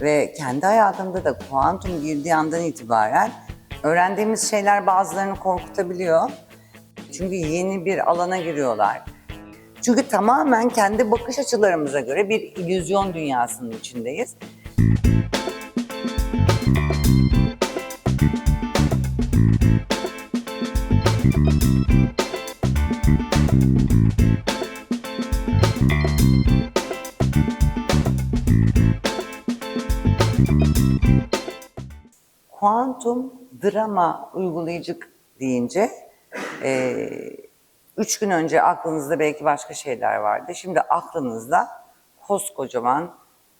Ve kendi hayatımda da kuantum girdiği andan itibaren öğrendiğimiz şeyler bazılarını korkutabiliyor. Çünkü yeni bir alana giriyorlar. Çünkü tamamen kendi bakış açılarımıza göre bir illüzyon dünyasının içindeyiz. Kuantum drama uygulayıcı deyince e, üç gün önce aklınızda belki başka şeyler vardı. Şimdi aklınızda koskocaman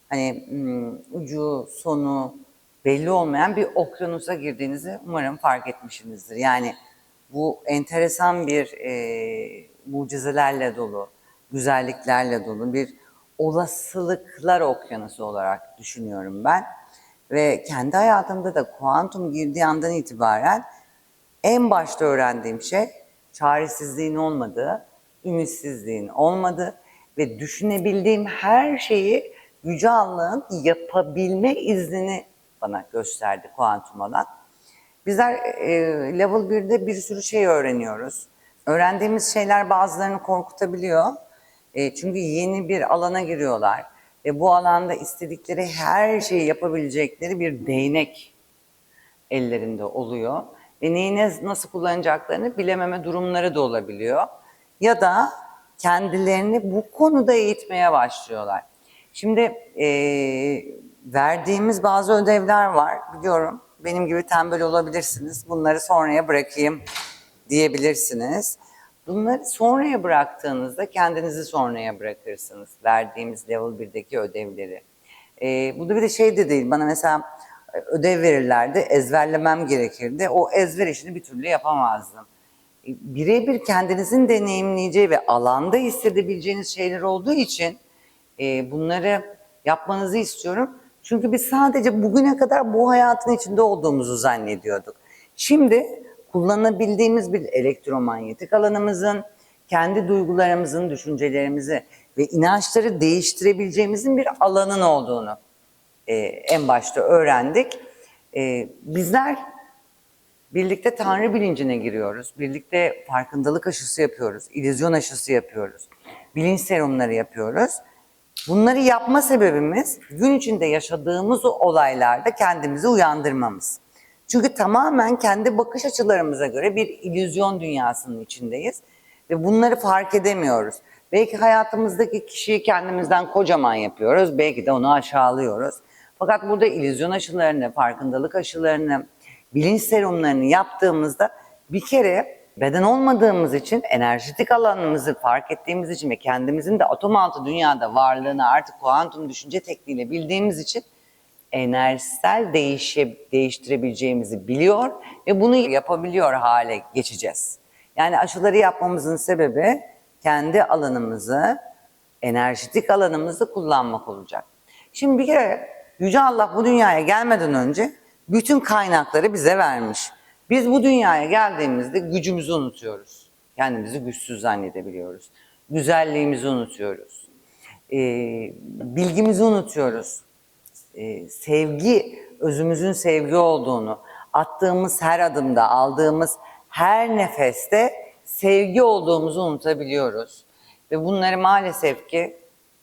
hani hmm, ucu sonu belli olmayan bir okyanusa girdiğinizi umarım fark etmişsinizdir. Yani bu enteresan bir e, mucizelerle dolu, güzelliklerle dolu bir olasılıklar okyanusu olarak düşünüyorum ben. Ve kendi hayatımda da kuantum girdiği andan itibaren en başta öğrendiğim şey çaresizliğin olmadığı, ümitsizliğin olmadığı ve düşünebildiğim her şeyi Yüce Allah'ın yapabilme iznini bana gösterdi kuantum alan. Bizler e, level 1'de bir sürü şey öğreniyoruz. Öğrendiğimiz şeyler bazılarını korkutabiliyor. E, çünkü yeni bir alana giriyorlar. Ve bu alanda istedikleri her şeyi yapabilecekleri bir değnek ellerinde oluyor. Ve neyi ne- nasıl kullanacaklarını bilememe durumları da olabiliyor. Ya da kendilerini bu konuda eğitmeye başlıyorlar. Şimdi eee, verdiğimiz bazı ödevler var biliyorum. Benim gibi tembel olabilirsiniz. Bunları sonraya bırakayım diyebilirsiniz. Bunları sonraya bıraktığınızda kendinizi sonraya bırakırsınız. Verdiğimiz level 1'deki ödevleri. Ee, bu da bir de şey de değil. Bana mesela e, ödev verirlerdi, ezberlemem gerekirdi. O ezber işini bir türlü yapamazdım. E, Birebir kendinizin deneyimleyeceği ve alanda hissedebileceğiniz şeyler olduğu için e, bunları yapmanızı istiyorum. Çünkü biz sadece bugüne kadar bu hayatın içinde olduğumuzu zannediyorduk. Şimdi kullanabildiğimiz bir elektromanyetik alanımızın, kendi duygularımızın, düşüncelerimizi ve inançları değiştirebileceğimizin bir alanın olduğunu e, en başta öğrendik. E, bizler birlikte Tanrı bilincine giriyoruz. Birlikte farkındalık aşısı yapıyoruz. illüzyon aşısı yapıyoruz. Bilinç serumları yapıyoruz. Bunları yapma sebebimiz gün içinde yaşadığımız olaylarda kendimizi uyandırmamız. Çünkü tamamen kendi bakış açılarımıza göre bir illüzyon dünyasının içindeyiz ve bunları fark edemiyoruz. Belki hayatımızdaki kişiyi kendimizden kocaman yapıyoruz, belki de onu aşağılıyoruz. Fakat burada illüzyon aşılarını, farkındalık aşılarını, bilinç serumlarını yaptığımızda bir kere beden olmadığımız için enerjetik alanımızı fark ettiğimiz için ve kendimizin de atom altı dünyada varlığını artık kuantum düşünce tekniğiyle bildiğimiz için enerjisel değişe, değiştirebileceğimizi biliyor ve bunu yapabiliyor hale geçeceğiz. Yani aşıları yapmamızın sebebi kendi alanımızı, enerjetik alanımızı kullanmak olacak. Şimdi bir kere Yüce Allah bu dünyaya gelmeden önce bütün kaynakları bize vermiş. Biz bu dünyaya geldiğimizde gücümüzü unutuyoruz. Kendimizi güçsüz zannedebiliyoruz. Güzelliğimizi unutuyoruz. Ee, bilgimizi unutuyoruz e, sevgi, özümüzün sevgi olduğunu, attığımız her adımda, aldığımız her nefeste sevgi olduğumuzu unutabiliyoruz. Ve bunları maalesef ki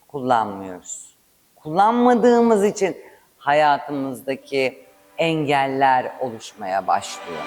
kullanmıyoruz. Kullanmadığımız için hayatımızdaki engeller oluşmaya başlıyor.